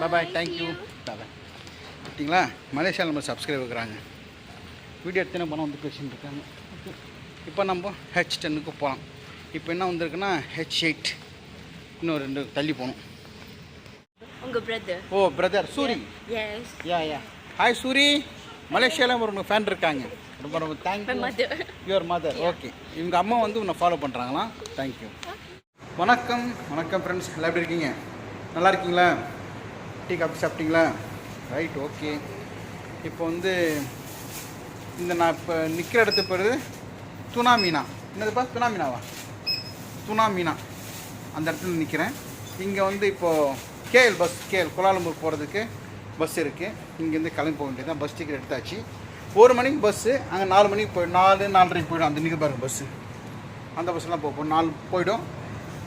பாய் bye thank you bye பார்த்தீங்களா? மலேசியாவில் நம்ம சப்ஸ்கிரைப் இருக்கிறாங்க வீடியோ எத்தனை பணம் வந்து பேசின்னு இருக்காங்க. இப்போ நம்ம ஹெச் டென்னுக்கு போகலாம். இப்போ என்ன வந்திருக்குன்னா ஹெச் எயிட் இன்னும் ரெண்டு தள்ளி போகணும். உங்க brother oh brother Soori. Yes yeah yeah hi Soori. மலேசியாவில் ஒரு ஃபேன் இருக்காங்க. ரொம்ப ரொம்ப thank you mother your mother okay இவங்க அம்மா வந்து உன்னை ஃபாலோ பண்ணுறாங்களாம் தேங்க்யூ வணக்கம். வணக்கம் ஃப்ரெண்ட்ஸ் எல்லாம் எப்படி இருக்கீங்க? நல்லா இருக்கீங்களா? டீ காஃபி சாப்பிட்டீங்களா? ரைட் ஓகே இப்போ வந்து இந்த நான் இப்போ நிற்கிற இடத்து பேர் துணா மீனா. என்னதுப்பா துணா மீனாவா? துணா மீனா. அந்த இடத்துல நிற்கிறேன் இங்கே வந்து இப்போது KL bus KL Kuala Lumpur போகிறதுக்கு பஸ் இருக்குது இங்கேருந்து கிளம்பி போக வேண்டியது பஸ் டிக்கெட் எடுத்தாச்சு. ஒரு மணிக்கு பஸ்ஸு அங்கே நாலு மணிக்கு போய் நாலு நாலரைக்கு போயிடும் அந்த நிற்க பாருங்க பஸ்ஸு அந்த பஸ்ஸெல்லாம் போகும் நாலு போயிடும்.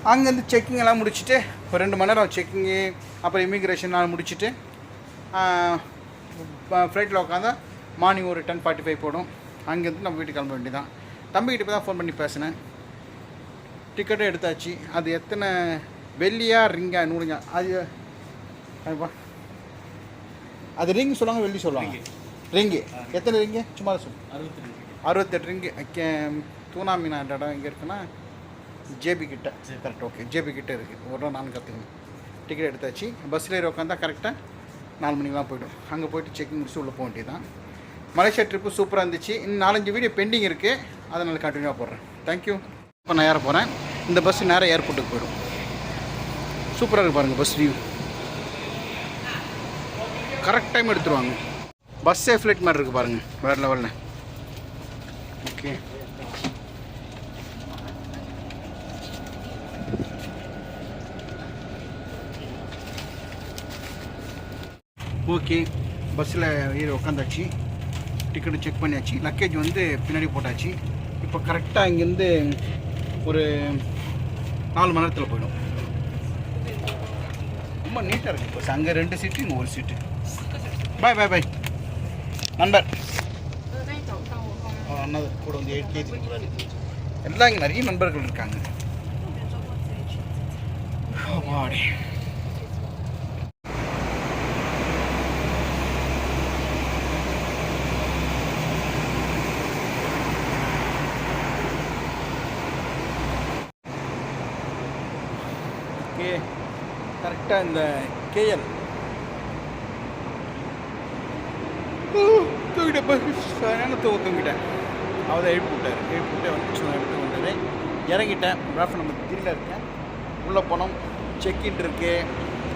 அங்கேருந்து செக்கிங் எல்லாம் முடிச்சுட்டு ஒரு ரெண்டு மணி நேரம் செக்கிங்கு அப்புறம் இமிக்ரேஷன் எல்லாம் முடிச்சுட்டு ஃப்ளைட்டில் உட்காந்தா மார்னிங் ஒரு டென் ஃபார்ட்டி ஃபைவ் போடும். அங்கேருந்து நம்ம வீட்டுக்கு கிளம்ப வேண்டியதான் தம்பிக்கிட்ட இப்போ தான் ஃபோன் பண்ணி பேசினேன். டிக்கெட்டும் எடுத்தாச்சு. அது எத்தனை வெள்ளியா ரிங்கா நூறுங்க அது அது ரிங் சொல்லுவாங்க வெள்ளி சொல்லுவாங்க. ரிங்கு. எத்தனை ரிங்கு? சும்மா சொல்லு. அறுபத்தெட்டு ரிங்கு. கே தூணா மீனா இடம் எங்கே இருக்குன்னா ஜேபி கிட்ட. கரெக்ட் ஓகே ஜேபி கிட்ட இருக்குது ஒரு நாள் நானும் கற்றுக்கணும் டிக்கெட் எடுத்தாச்சு. பஸ்ஸில் ஏறி உட்காந்தா கரெக்டாக நாலு மணிக்கெலாம் போய்டும். அங்கே போயிட்டு செக்கிங் முடிச்சு உள்ளே போக வேண்டியதான் மலேசியா ட்ரிப்பு சூப்பராக இருந்துச்சு. இன்னும் நாலஞ்சு வீடியோ பெண்டிங் இருக்குது அதனால் கண்டினியூவாக போடுறேன். தேங்க்யூ இப்போ நான் ஏற போகிறேன் இந்த பஸ் நேராக ஏர்போர்ட்டுக்கு போயிடும். சூப்பராக இருக்கு பாருங்கள் பஸ் வியூ கரெக்ட் டைம் எடுத்துருவாங்க. பஸ்ஸே ஃப்ளைட் மாதிரி இருக்குது பாருங்கள் வேறு லெவலில் ஓகே ஓகே பஸ்ஸில் ஏறி உட்காந்தாச்சு டிக்கெட்டு செக் பண்ணியாச்சு. லக்கேஜ் வந்து பின்னாடி போட்டாச்சு. இப்போ கரெக்டாக இங்கேருந்து ஒரு நாலு மணி நேரத்தில் போயிடும். ரொம்ப நீட்டாக இருக்குது பஸ். அங்கே ரெண்டு சீட்டு இங்கே ஒரு சீட்டு பாய் பாய் பாய் நண்பர். அண்ணா கூட வந்து எயிட் கேஜி எல்லாம் இங்கே நிறைய நண்பர்கள் இருக்காங்க. அப்பாடி. ஓகே கரெக்டாக இந்த கேஎல். தூக்கிட்டேன் பஸ் சரியான தூக்க தூங்கிட்டேன். அவர் தான் எழுப்பி விட்டார் எழுப்பி விட்டு வந்து எடுத்து வந்தார். இறங்கிட்டேன். ராஃப் நம்ம திடீரில் இருக்கேன். உள்ளே போனோம். செக்இன் இருக்குது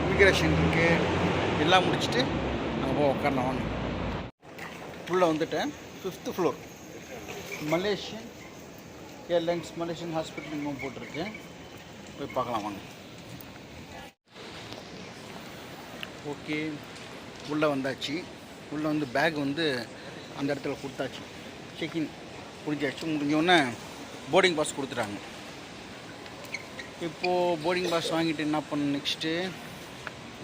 இமிக்ரேஷன் இருக்குது எல்லாம் முடிச்சுட்டு அங்கே போய் உட்காரணும். வாங்க. உள்ளே வந்துட்டேன். Fifth floor Malaysian airlines Malaysian hospital போட்டிருக்கு. போய் பார்க்கலாம் வாங்க. ஓகே. உள்ளே வந்தாச்சு. உள்ளே வந்து பேக் வந்து அந்த இடத்துல கொடுத்தாச்சு. செக்இன் முடிஞ்சாச்சு. முடிஞ்சோடனே போர்டிங் பாஸ் கொடுத்துட்டாங்க. இப்போது போர்டிங் பாஸ் வாங்கிட்டு என்ன பண்ண நெக்ஸ்ட்டு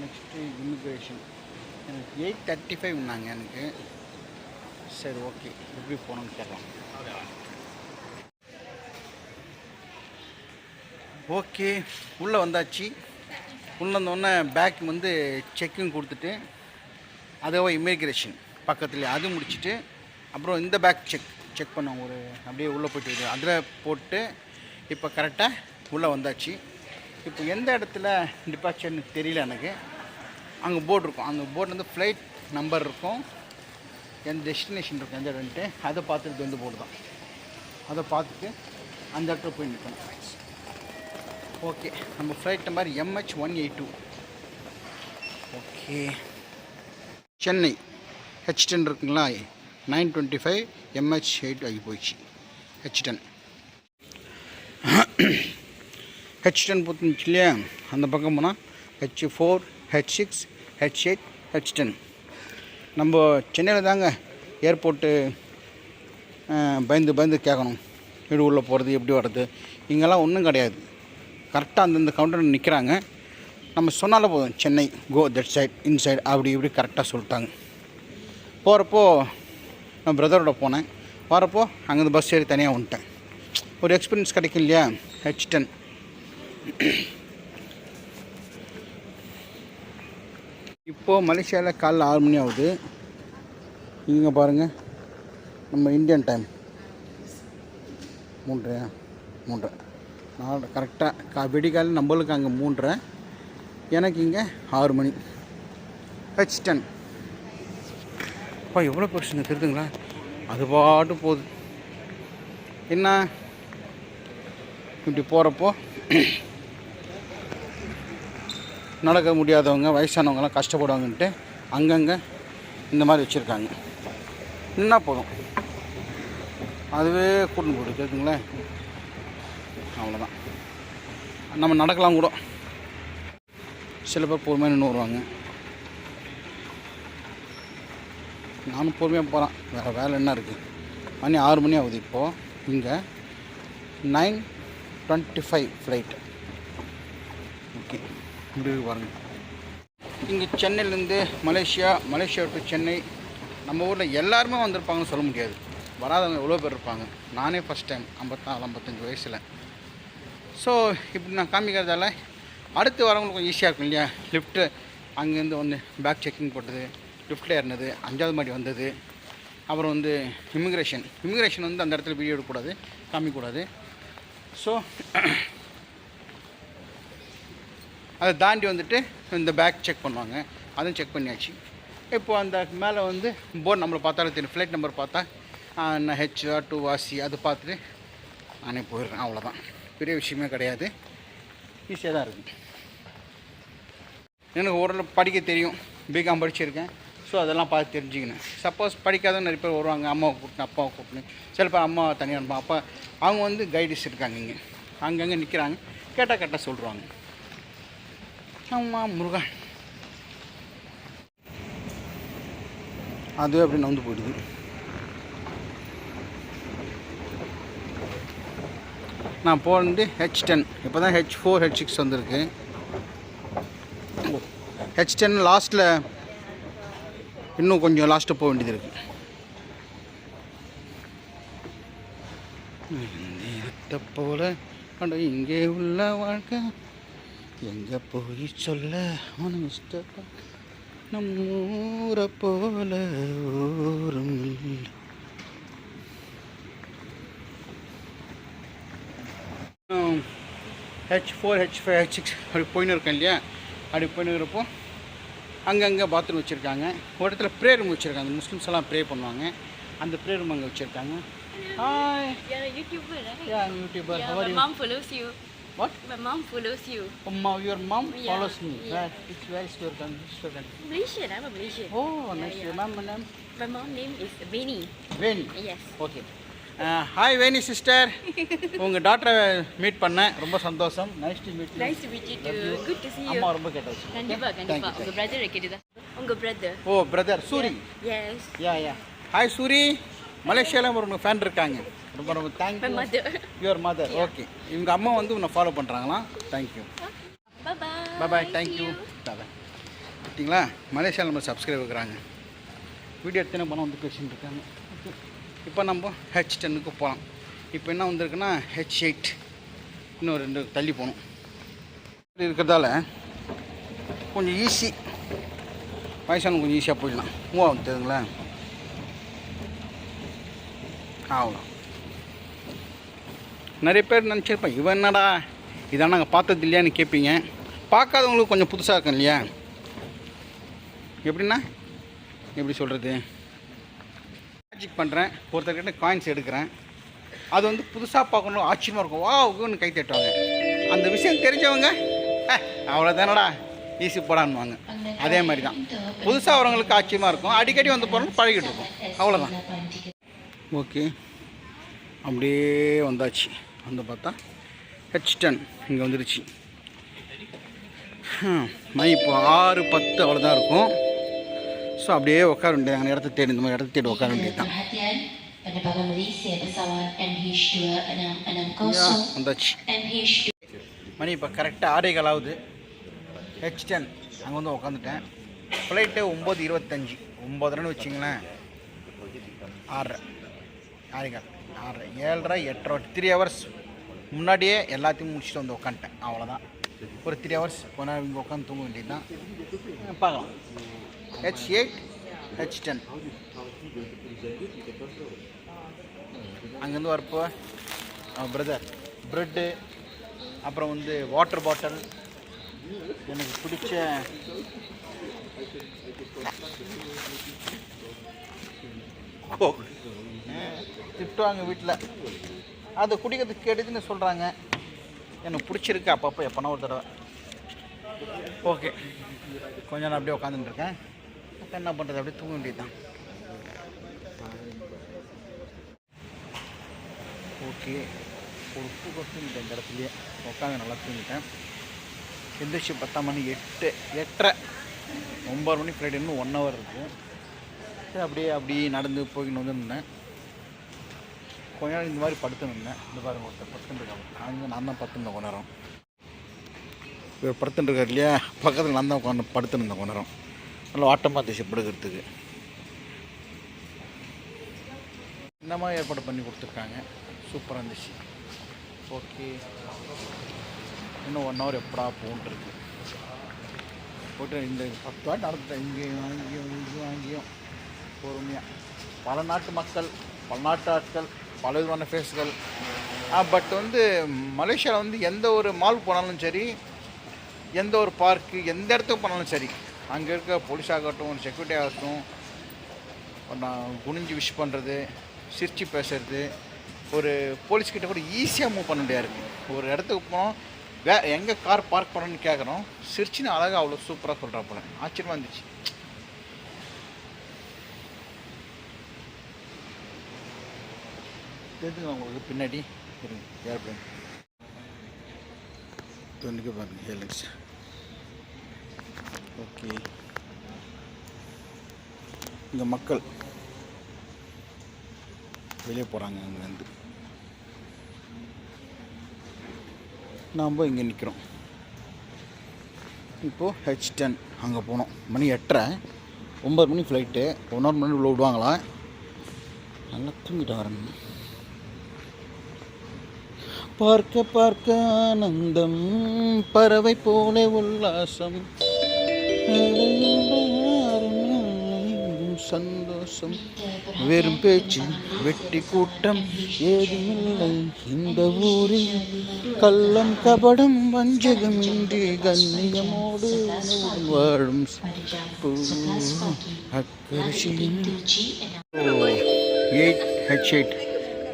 நெக்ஸ்ட்டு இமிக்ரேஷன் எனக்கு எயிட் தேர்ட்டி ஃபைவ்னாங்க எனக்கு. சரி ஓகே எப்படி போகணும்னு கேட்கலாம் ஓகே உள்ளே வந்தாச்சு. உள்ளே வந்தோடனே பேக் வந்து செக்கிங் கொடுத்துட்டு அதுவே இமிக்ரேஷன் பக்கத்துலேயே அது முடிச்சுட்டு அப்புறம் இந்த பேக் செக் செக் பண்ணோம். ஒரு அப்படியே உள்ளே போயிட்டு அதில் போட்டு இப்போ கரெக்டாக உள்ளே வந்தாச்சு. இப்போ எந்த இடத்துல டிபார்ச்சர்னு தெரியல எனக்கு. அங்கே போர்டு இருக்கும். அந்த போர்டில் வந்து ஃப்ளைட் நம்பர் இருக்கும். எந்த டெஸ்டினேஷன் இருக்கும் எந்த இடம்ட்டு அதை பார்த்துட்டு வந்து போர்டு தான். அதை பார்த்துட்டு அந்த இடத்துல போய் நிற்கணும். ஓகே நம்ம flight number MH one eight two okay. Chennai H ten இருக்குங்களா? Nine twenty five MH eight ஆகி போயிடுச்சு. ஹெச் டென் ஹெச் டென் பொறுத்துச்சு இல்லையா? அந்த பக்கம் போனால் H four H six H eight H ten நம்ம சென்னையில் தாங்க ஏர்போர்ட்டு பயந்து பயந்து கேட்கணும் வீடு உள்ளே போகிறது எப்படி வர்றது இங்கெல்லாம் ஒன்றும் கிடையாது. கரெக்டாக அந்தந்த கவுண்டரில் நிற்கிறாங்க நம்ம சொன்னாலும் போதும் Chennai go that side inside அப்படி இப்படி கரெக்டாக சொல்லிட்டாங்க. போகிறப்போ நான் பிரதரோட போனேன். வரப்போ அங்கேருந்து பஸ் ஏறி தனியாக வந்துட்டேன். ஒரு எக்ஸ்பீரியன்ஸ் கிடைக்கும் இல்லையா? ஹெச் டென் இப்போது மலேசியாவில் காலைல ஆறு மணி ஆகுது. இங்கே பாருங்கள் நம்ம இந்தியன் டைம் மூன்றையா மூன்றரை. நாலு கரெக்டாக கா வெடிகாலம் நம்மளுக்கு அங்கே மூன்றரை. எனக்கு இங்கே ஆறு மணி. ஹெச் டென் அப்பா எவ்வளோ பெருசுங்க தெரியுதுங்களா? அது பாட்டு போகுது. என்ன? இப்படி போகிறப்போ நடக்க முடியாதவங்க வயசானவங்கலாம் கஷ்டப்படுவாங்கன்ட்டு அங்கங்கே இந்த மாதிரி வச்சுருக்காங்க. நின்னா போதும். அதுவே கூட்டின்னு போட்டு கேட்குங்களேன் அவ்வளோதான் நம்ம நடக்கலாம் கூட. சில பேர் பொறுமையாக நின்று வருவாங்க. நானும் பொறுமையாக போகிறேன் வேறு வேலை என்ன இருக்குது மணி ஆறு மணி ஆகுது இப்போது இங்கே nine twenty five flight okay முடிவு பாருங்கள் இங்கே சென்னையிலேருந்து மலேசியா மலேசியா டு சென்னை. நம்ம ஊரில் எல்லாருமே வந்திருப்பாங்கன்னு சொல்ல முடியாது. வராதவங்க எவ்வளோ பேர் இருப்பாங்க? நானே ஃபஸ்ட் டைம் ஐம்பத்தாறு ஐம்பத்தஞ்சு வயசில். ஸோ இப்படி நான் காமிக்கிறதால அடுத்து வரவங்களுக்கு கொஞ்சம் ஈஸியாக இருக்கும் இல்லையா? லிஃப்ட்டு அங்கேருந்து வந்து பேக் செக்கிங் போட்டது லிஃப்ட்டில் ஏறினது அஞ்சாவது மாடி வந்தது. அப்புறம் வந்து இமிக்ரேஷன் இமிக்ரேஷன் வந்து அந்த இடத்துல வீடியோ எடுக்கக்கூடாது காமிக்கக்கூடாது. ஸோ அதை தாண்டி வந்துட்டு இந்த பேக் செக் பண்ணுவாங்க. அதுவும் செக் பண்ணியாச்சு. இப்போ அந்த மேலே வந்து போர்டு நம்மளை பார்த்தாலே தெரியும். ஃப்ளைட் நம்பர் பார்த்தா நான் ஹெச் டூ வாசி அது பார்த்துட்டு நானே போயிடுறேன். அவ்வளோதான் பெரிய விஷயமே கிடையாது. ஈஸியாக தான் இருக்குது எனக்கு ஓரளவு படிக்க தெரியும். பிகாம் படிச்சிருக்கேன். ஸோ அதெல்லாம் பார்த்து தெரிஞ்சுக்கினேன். சப்போஸ் படிக்காத நிறைய பேர் வருவாங்க. அம்மாவை கூப்பிட்டு அப்பாவை கூப்பிட்டு. சில பேர் அம்மா தனியாக இருப்பாங்க அப்பா அவங்க வந்து கைடிஸ் இருக்காங்க இங்கே. அங்கங்கே நிற்கிறாங்க கேட்டால் கேட்டால் சொல்கிறாங்க ஆமாம் முருகன். அதுவே அப்படி நந்து போயிடுது. நான் போனது ஹெச் டென் இப்போ தான் ஹெச் ஃபோர் ஹெச் சிக்ஸ் வந்திருக்கு. ஹெச் டென் லாஸ்ட்டில் இன்னும் கொஞ்சம் லாஸ்ட்டு போக வேண்டியது இருக்கு. நேரத்தை போல அட இங்கே உள்ள வாழ்க்கை. எங்கே போய் சொல்ல உனக்கு இஷ்டப்ப நம்ம ஊரை போல ஊரும். இல்லை. H four H five H six அப்படி போயின்னு இருக்கேன் இல்லையா? அப்படி போயின்னு இருக்கிறப்போ அங்கங்கே பாத்ரூம் வச்சுருக்காங்க. ஒரு இடத்துல ப்ரே ரூம் வச்சுருக்காங்க. முஸ்லிம்ஸ் எல்லாம் ப்ரே பண்ணுவாங்க. அந்த ப்ரே ரூம் அங்கே வச்சுருக்காங்க. Hi right? Yeah YouTuber how are you mom follows you. What My mom follows you. Your mom follows me. It's very store country Malaysian, I'm a Malaysian. Oh nice yeah. Ma'am ma'am name? Is Beni. Veni Yes. Okay hi Veni sister உங்கள் டாக்டரை meet பண்ணேன் ரொம்ப சந்தோஷம் nice to meet Nice to meet you too. Good to see you. அம்மா ரொம்ப கேட்டாச்சு கண்டிப்பா கண்டிப்பா உங்க பிரதர் கேட்டுதா உங்க brother oh brother Suri yes yeah yeah hi Suri மலேசியாவில் ஒரு ஃபேன் இருக்காங்க ரொம்ப ரொம்ப my thank you mother your mother okay இவங்க அம்மா வந்து உன்னை follow பண்ணுறாங்களாம் thank you bye bye bye bye thank you bye பார்த்தீங்களா மலேசியாவில் நம்ம சப்ஸ்கிரைப் இருக்கிறாங்க வீடியோ எடுத்துன பணம் வந்து பேசிட்டு இருக்காங்க இப்போ நம்ம ஹெச் டென்னுக்கு போகலாம். இப்போ என்ன வந்திருக்குன்னா ஹெச் எயிட் இன்னும் ரெண்டு தள்ளி போகணும். இப்படி இருக்கிறதால கொஞ்சம் ஈஸி வயசானவங்க கொஞ்சம் ஈஸியாக போயிடலாம். மூவ் ஆகும் தெரியுங்களேன் ஆகலாம் நிறைய பேர் நினச்சிருப்பேன் இவன் என்னடா? இதான் நாங்கள் பார்த்தது இல்லையான்னு கேட்பீங்க. பார்க்காதவங்களுக்கு கொஞ்சம் புதுசாக இருக்கும் இல்லையா? எப்படின்னா எப்படி சொல்கிறது மேஜிக் பண்ணுறேன் ஒருத்தர்கிட்ட காயின்ஸ் எடுக்கிறேன். அது வந்து புதுசாக பார்க்கணும் ஆச்சரியமாக இருக்கும். வா ஒன்று கை தட்டுவாங்க. அந்த விஷயம் தெரிஞ்சவங்க அவ்வளோதானடா ஈஸி போடான்னுவாங்க. அதே மாதிரி தான் புதுசாக வரவங்களுக்கு ஆச்சரியமாக இருக்கும். அடிக்கடி வந்து போகிறோம் பழகிட்டு இருக்கும். அவ்வளோதான் ஓகே. அப்படியே வந்தாச்சு. வந்து பார்த்தா ஹெச் டென் இங்கே வந்துருச்சு. மை மணி இப்போ ஆறு பத்து அவ்வளோதான் இருக்கும். ஸோ அப்படியே உட்கார வேண்டியது அந்த இடத்த தேடி. இந்த மாதிரி இடத்த தேடி. உட்கார வேண்டியது தான் Perhatian penerbangan Malaysia pesawat MH260 வந்தாச்சு. MH2 மணி இப்போ கரெக்டாக ஆறே கால் ஆகுது ஹெச் டென் அங்கே வந்து உட்காந்துட்டேன். ஃப்ளைட்டு ஒம்பது இருபத்தஞ்சி. ஒம்பதுன்னு வச்சிங்களேன். ஆறரை. ஆறேகால் ஆறரை. ஏழரை எட்டரை. த்ரீ ஹவர்ஸ் முன்னாடியே எல்லாத்தையும் முடிச்சுட்டு வந்து உட்காந்துட்டேன். அவ்வளோதான் ஒரு த்ரீ ஹவர்ஸ் நேரம் இங்கே உட்காந்து தூங்க வேண்டியது தான் பார்க்கலாம். ஹெச் எயிட் ஹெச் டென் அங்கேருந்து வரப்போ பிரதர் ப்ரெட்டு அப்புறம் வந்து வாட்டர் பாட்டில் எனக்கு பிடிச்ச. திட்டுவாங்க வீட்டில் அதை குடிக்கிறதுக்கு கெடுதுன்னு சொல்கிறாங்க எனக்கு பிடிச்சிருக்கு அப்பப்போ எப்போனா ஒரு தடவை. ஓகே கொஞ்ச நேரம் அப்படியே உட்காந்துட்டு இருக்கேன். அப்போ என்ன பண்ணுறது அப்படியே தூங்க வேண்டியதுதான். ஓகே. ஒரு உப்பு கொத்து இந்த இடத்துலையே உட்காந்து நல்லா தூங்கிட்டேன். எந்திரிச்சு பத்தாம் மணி எட்டு எட்டரை ஒம்பது மணி ஃப்ளைட் இன்னும் ஒன் ஹவர் இருக்கும் சரி அப்படியே அப்படியே நடந்து போய்கின்னு வந்துருந்தேன். கொஞ்ச நேரம் இந்த மாதிரி படுத்துருந்தேன் இந்த பாருங்க ஒருத்தர் படுத்துட்டுருக்காங்க அங்கே நான் தான் படுத்துருந்தேன் கொஞ்ச நேரம். இவர் படுத்துட்டுருக்கார் இல்லையா? பக்கத்தில் நான் தான் உட்காந்து படுத்துருந்தேன் கொஞ்ச நேரம். நல்ல ஆட்டமாக இருந்துச்சு படுக்கிறதுக்கு என்னமாக ஏற்பாடு பண்ணி கொடுத்துருக்காங்க? சூப்பராக இருந்துச்சு. ஓகே. இன்னும் ஒன் ஹவர் எப்படா போன்ட்டுருக்கு போட்டு இந்த பத்து வாட்டி நடந்துட்டேன். இங்கேயும் அங்கேயும் இங்கேயும் அங்கேயும். பொறுமையாக பல நாட்டு மக்கள் பல நாட்டு ஆட்கள் பல விதமான ஃபேஸ்கள் பட் வந்து மலேசியாவில் வந்து எந்த ஒரு மால் போனாலும் சரி எந்த ஒரு பார்க்கு எந்த இடத்துக்கு போனாலும் சரி அங்கே இருக்க போலீஸாகட்டும் செக்யூரிட்டி ஆகட்டும் நான் குனிஞ்சு விஷ் பண்ணுறது சிரித்து பேசுறது ஒரு போலீஸ்கிட்ட கூட ஈஸியாக மூவ் பண்ண முடியாது. ஒரு இடத்துக்கு போனோம் வே எங்கே கார் பார்க் பண்ணணும்னு கேட்குறோம் சிரிச்சின்னு அழகாக அவ்வளோ சூப்பராக சொல்கிறா போல ஆச்சரியமாக இருந்துச்சு. தெரிஞ்சுங்க உங்களுக்கு பின்னாடி இருங்க ஏர்பிளைன் துணிக்கு பாருங்க ஹேலன்ஸ் ஓகே. இங்கே மக்கள் வெளியே போகிறாங்க அங்கேருந்து. நாம் இங்கே நிற்கிறோம் இப்போது ஹெச் டென் அங்கே போனோம். மணி எட்டரை. ஒம்பது மணி ஃப்ளைட்டு ஒன்றரை மணி உள்ள விடுவாங்களா? நல்லா தூங்கிட்டு வரணும் பார்க்க பார்க்க ஆனந்தம். பறவை போல உல்லாசம். சந்தோஷம். வெறும் பேச்சு வெட்டி கூட்டம் ஏதுமில்லை. இந்த ஊரில் கள்ளம் கபடம் வஞ்சகம் இன்றி கண்ணியமோடு வாழும் பூ அக்கரிசியின் எயிட் ஹெச் எயிட்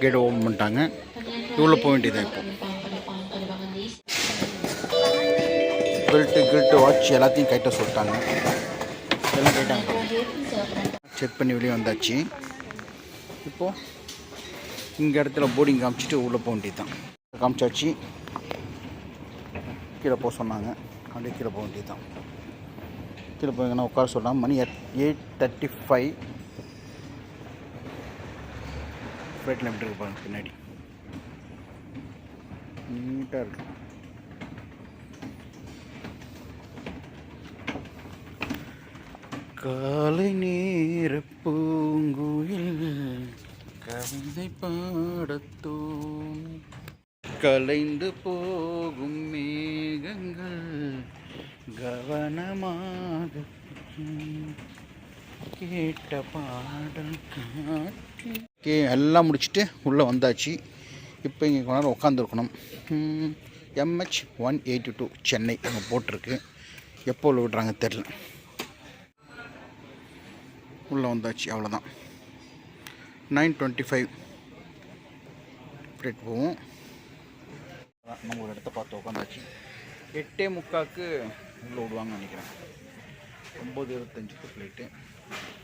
கேட் ஓம் பண்ணிட்டாங்க. இவ்வளோ போக வேண்டியதாக இப்போ. பெல்ட்டு கில்ட்டு வாட்ச் எல்லாத்தையும் கைட்ட சொல்லிட்டாங்க. எல்லாம் கைட்டாங்க செக் பண்ணி வெளியே வந்தாச்சு. இப்போது இங்கே இடத்துல போர்டிங் காமிச்சிட்டு உள்ளே போக வேண்டியது தான் காமிச்சாச்சு. கீழே போக சொன்னாங்க. அப்படியே கீழே போக வேண்டியது தான் கீழே போய்ங்கன்னா உட்கார சொன்னாங்க மணி எயிட் தேர்ட்டி ஃபைவ் ஃப்ளைட்டில் எப்படி இருக்கு பாருங்கள் பின்னாடி. நீட்டாக இருக்குது காலை நேர பூங்குயில் கவிதை பாடத்தோம் கலைந்து போகும் மேகங்கள் கவனமாக கேட்ட பாடல் காற்று ஓகே எல்லாம் முடிச்சுட்டு உள்ளே வந்தாச்சு. இப்போ இங்கே கொஞ்ச நேரம் உட்காந்துருக்கணும் MH one eighty two Chennai அங்கே போட்டிருக்கு. எப்போ உள்ள விடுறாங்க தெரில உள்ளே வந்தாச்சு அவ்வளோதான். நைன் டுவெண்ட்டி ஃபைவ் ஃப்ளைட் போவோம். நம்ம ஒரு இடத்த பார்த்து உட்காந்தாச்சு எட்டே முக்காக்கு உள்ளே விடுவாங்கன்னு நினைக்கிறேன். ஒம்பது இருபத்தஞ்சுக்கு ஃப்ளைட்டு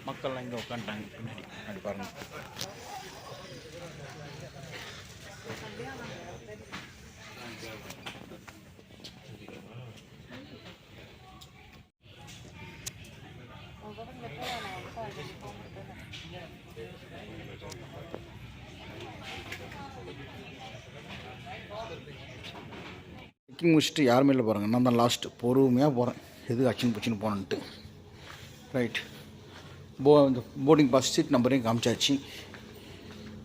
மக்கள்லாம் இங்கே உட்காந்துட்டாங்க பின்னாடி அப்படி செக்கிங் முடிச்சுட்டு யாருமே இல்லை பாருங்கள் நான் தான் லாஸ்ட்டு பொறுமையாக போகிறேன் எது அச்சின் பிடிச்சின்னு போனேன்ட்டு. ரைட் போ இந்த போர்டிங் பாஸ் சீட் நம்பரையும் காமிச்சாச்சு.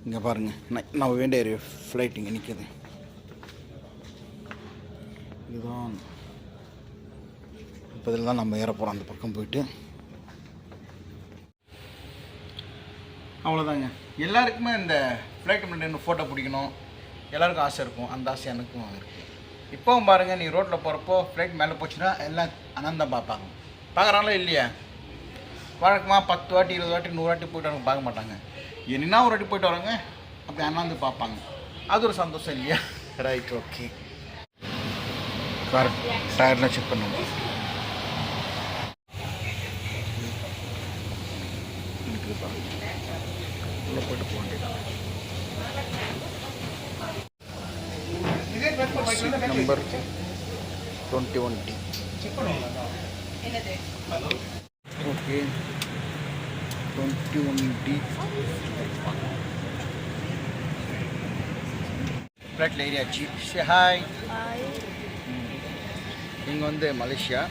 இங்கே பாருங்கள் நான் நான் வேண்டிய ஃப்ளைட் இங்கே நிற்கிது இதுதான். இப்போ இதில் தான் நம்ம ஏற போகிறோம் அந்த பக்கம் போயிட்டு. அவ்வளோதாங்க எல்லாருக்குமே இந்த ஃப்ளைட் முன்னாடி ஃபோட்டோ பிடிக்கணும். எல்லாருக்கும் ஆசை இருக்கும். அந்த ஆசை எனக்கும் இருக்குது இப்போவும் பாருங்கள் நீ ரோட்டில் போகிறப்போ ஃப்ளைட் மேலே போச்சுன்னா எல்லாம் அனந்தம் பார்ப்பாங்க. பார்க்குறாங்களோ இல்லையா? வழக்கமாக பத்து வாட்டி இருபது வாட்டி நூறு வாட்டி போயிட்டு வரவங்க பார்க்க மாட்டாங்க. என்னன்னா ஒரு வாட்டி போயிட்டு வராங்க அப்படி அண்ணாந்து பார்ப்பாங்க. அது ஒரு சந்தோஷம் இல்லையா? ரைட் ஓகே கார் டயர்லாம் செக் பண்ணுவோம் உள்ளே போயிட்டு போக வேண்டியதான் seat number twenty one. D okay. Twenty one D. ஃப்ளைட்டில் ஏரியாச்சு சே ஹாய் இங்கே வந்து மலேசியா.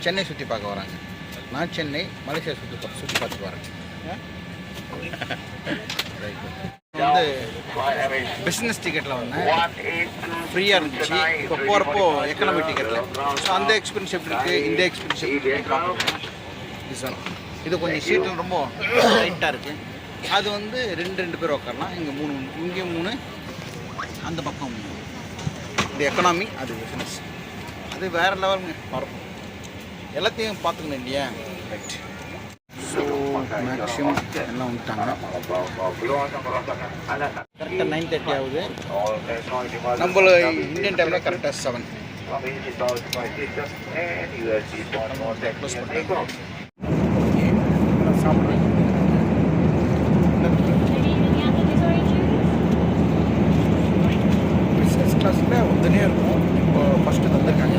சென்னை சுற்றி பார்க்க வராங்க. நான் சென்னை மலேசியா சுற்றி சுற்றி பார்த்துட்டு வரேன். ரைட் வந்து பிஸ்னஸ் டிக்கெட்டில் வந்தேன். ஃப்ரீயாக இருந்துச்சு. இப்போ போகிறப்போ எக்கனாமிக் டிக்கெட்டில் ஸோ அந்த எக்ஸ்பீரியன்ஸ் எப்படி இருக்குது இந்த எக்ஸ்பீரியன்ஸ் எப்படி இருக்குன்னு இது கொஞ்சம் சீட்டில் ரொம்ப லைட்டாக இருக்குது அது வந்து ரெண்டு ரெண்டு பேர் உட்காரலாம் இங்கே மூணு இங்கே மூணு அந்த பக்கம் மூணு. இது எக்கனாமி அது பிஸ்னஸ் அது வேறு லெவலுங்க பார்ப்போம். எல்லாத்தையும் பார்த்துக்கணும் இல்லையா? ரைட் மேக்ஸிமம் எல்லாம் வந்துட்டாங்க கரெக்டாக நைன் தேர்ட்டி ஆகுது. நம்மள இந்தியன் டைமில் கரெக்டாக செவன் சாப்பிட்றேன் பிஸ்னஸ் கிளாஸில் வந்துனே இருக்கும். இப்போ ஃபஸ்ட்டு தந்திருக்காங்க.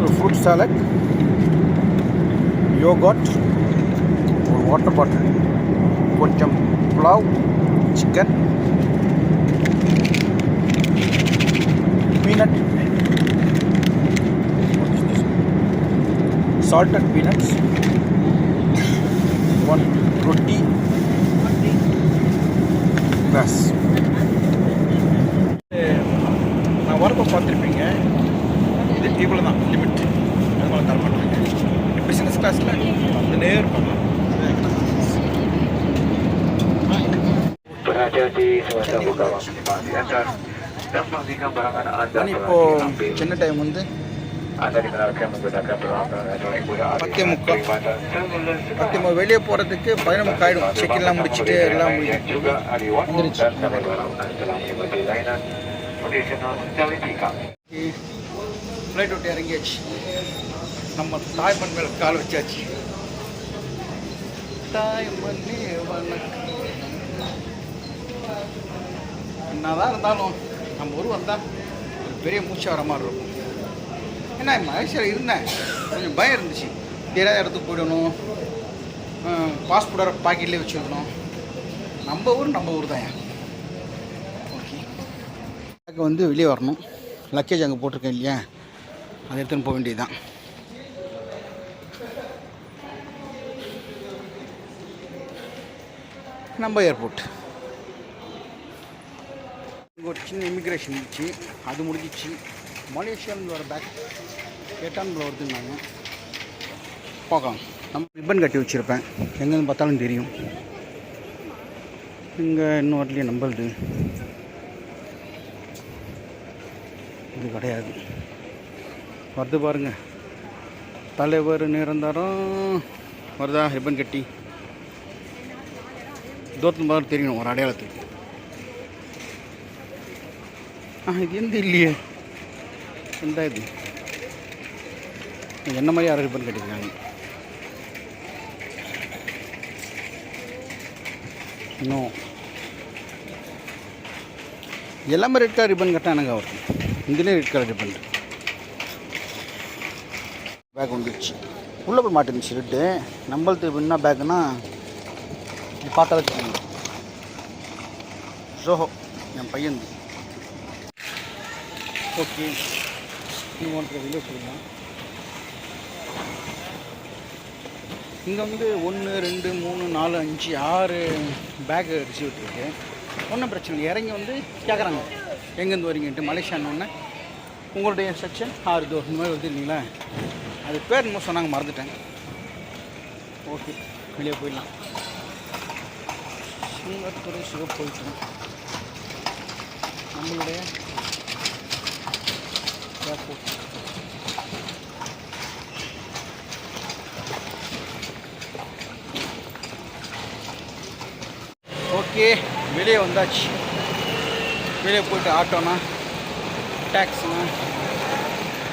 ஒரு ஃப்ரூட் சாலட் யோகாட் ஒரு வாட்டர் பாட்டில் கொஞ்சம் pulao chicken peanut salted peanuts one roti bus நான் வரப்போ பார்த்துருப்பீங்க. இது இவ்வளோ தான் லிமிட் அது மேலே பிஸ்னஸ் கிளாஸில் வந்து நேர் பண்ணலாம் Berada di suasana buka waktu di atas dan pastikan barangan Anda இப்போ சின்ன டைம் வந்து பத்தே முக்கால் பத்து மு- வெளியே போகிறதுக்கு பதினொன்று ஆகிடும் செக்கின்லாம் முடிச்சுட்டு எல்லாம் வந்துருச்சு. ஃப்ளைட் விட்டு இறங்கியாச்சு நம்ம தாய் மண் மேலே கால் வச்சாச்சு. தாய் மண்ணே வணக்கம். என்னதான் இருந்தாலும் நம்ம ஊர் வந்தால் ஒரு பெரிய மூச்சு வர மாதிரி இருக்கும். ஏன்னா மலேசியாவில் இருந்தேன் கொஞ்சம் பயம் இருந்துச்சு. தெரியாத இடத்துக்கு போயிடணும். பாஸ்போர்ட்டை பாக்கெட்லேயே வச்சுருக்கணும். நம்ம ஊர் நம்ம ஊர் தான். ஓகே வந்து வெளியே வரணும். லக்கேஜ் அங்கே போட்டிருக்கேன் இல்லையா? அதை எடுத்துன்னு போக வேண்டியதுதான். நம்ம ஏர்போர்ட் இங்கே ஒரு சின்ன இமிக்ரேஷன் இருந்துச்சு. அது முடிஞ்சிச்சு. மலேசியாவிலேருந்து வர பேக் எட்டான்பில் வருதுன்னாங்க பார்க்கலாம். நம்ம ரிப்பன் கட்டி வச்சுருப்பேன். எங்கேருந்து பார்த்தாலும் தெரியும். இங்கே இன்னும் வரலையே நம்பளுது இது கிடையாது. வருது பாருங்க. தலைவர் நிரந்தரம். வருதா ரிப்பன் கட்டி? தூரத்தில் பார்த்து தெரியணும் ஒரு அடையாளத்துக்கு. ஆ இது எந்த இல்லையே? எந்த இது? என்ன மாதிரி யாரும் ரிப்பன் கேட்டிருக்காங்க இன்னும் எல்லாமே ரெட் கலர் ரிப்பன் கட்டினா எனக்கு வரும் இதுலேயே ரெட் கலர் ரிப்பன். பேக் வந்துடுச்சு உள்ளே போய் மாட்டிருந்துச்சு ரெட்டு நம்மளுக்கு என்ன பேக்குன்னா இது வச்சுக்கோங்க ஜோஹோ என் பையன் ஓகே நீங்கள் ஒன்று வெளியே சொல்லுங்கள் இங்கே வந்து ஒன்று ரெண்டு மூணு நாலு அஞ்சு ஆறு பேக் ரிசீவ் இருக்கு ஒன்றும் பிரச்சனை இல்லை இறங்கி வந்து கேட்குறாங்க எங்கேருந்து வரீங்கன்ட்டு மலேசியான்னு உங்களுடைய செக்ஷன் ஆறு டோர் இந்த மாதிரி வந்துருந்தீங்களா அது பேர் இன்னும் சொன்னாங்க மறந்துட்டேன் ஓகே வெளியே போயிடலாம் பூங்கத்துறை சிவ நம்மளுடைய ஏர்போர்ட் ஓகே வெளியே வந்தாச்சு. வெளியே போயிட்டு ஆட்டோனா டேக்ஸினா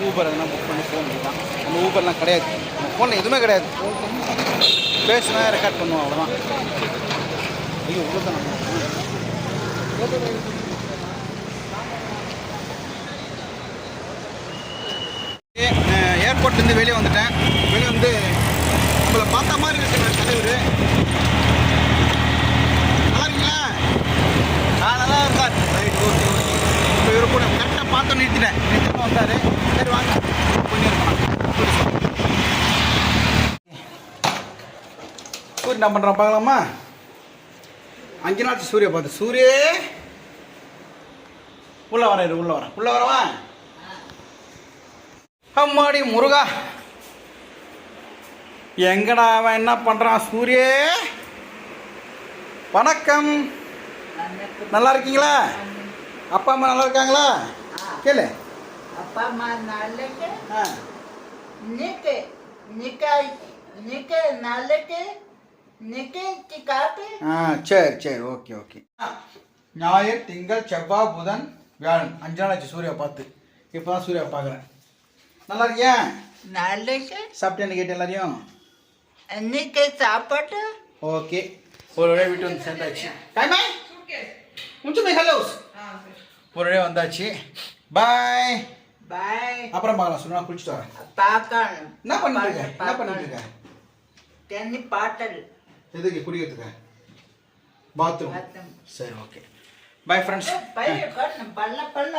ஊபர் அதெல்லாம் புக் பண்ணி போக வேண்டியதான் நம்ம ஊபர்லாம் கிடையாது. நம்ம ஃபோனில் எதுவுமே கிடையாது. பேசுனா ரெக்கார்ட் பண்ணுவோம் அவ்வளோதான் ஐயோ ஏர்போர்ட்லேருந்து வெளியே வந்துட்டேன். வெளியே வந்து உங்களை பார்த்த மாதிரி இருக்கு நான் தலைவர் நல்லா இருக்கீங்களா ஆ நல்லா இருக்கார் ரைட் ஓகே ஓகே இப்போ இவரை கூட கரெக்டாக பார்த்து நிறுத்திட்டேன். நிறுத்திட்டு வந்தார். சரி வாங்க. பண்ணியிருக்கலாம் சூரிய என்ன பண்ணுறான் பார்க்கலாமா? அஞ்சு அஞ்சனாச்சு சூரிய பார்த்து சூரிய! உள்ள வர உள்ள வர. உள்ள வரவா? அம்மாடி முருகா. எங்கடா அவன் என்ன பண்றான் சூரியே? வணக்கம். நல்லா இருக்கீங்களா? அப்பா அம்மா நல்லா இருக்காங்களா? கேளு. அப்பா அம்மா நல்லக்கு நிக்க நிக்க நிக்க நல்லக்கு ஆ சரி சரி ஓகே ஓகே. ஞாயிறு திங்கள் செவ்வாய் புதன் வியாழன். அஞ்சு நாள் ஆச்சு சூர்யா பார்த்து. இப்போ தான் சூர்யா பார்க்குறேன். நல்லா இருக்கியா? நல்லா சாப்பிட்டேன்னு கேட்டு எல்லாரையும்? இன்னைக்கு சாப்பாட்டு ஓகே. ஒரு வழியாக வீட்டு வந்து சேர்ந்தாச்சு. டைமே முடிச்சுமே ஹலோ ஒரு வழியாக வந்தாச்சு. பாய் பாய் அப்புறம் பார்க்கலாம். சொல்லலாம் குளிச்சுட்டு வரேன். பார்க்கலாம். என்ன பண்ணிட்டு இருக்க? என்ன பண்ணிட்டு இருக்க? தண்ணி பாட்டல். எதுக்கு குடிக்கிறதுக்கு பாத்ரூம் சரி ஓகே பை ஃப்ரெண்ட்ஸ் பல்ல பல்ல.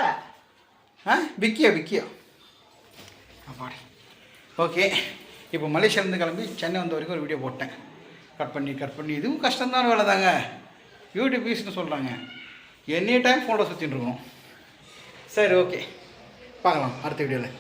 ஆ விக்கியா விக்கியா? அப்பாடி ஓகே இப்போ மலேசியாலேருந்து கிளம்பி சென்னை வந்த வரைக்கும் ஒரு வீடியோ போட்டேன். கட் பண்ணி கட் பண்ணி. இதுவும் கஷ்டம்தான் வேலை தாங்க. யூடியூப் பீஸ்னு சொல்கிறாங்க எனி டைம் ஃபோட்டோ சுற்றின்னு இருக்கணும். சரி ஓகே பார்க்கலாம். அடுத்த வீடியோவில்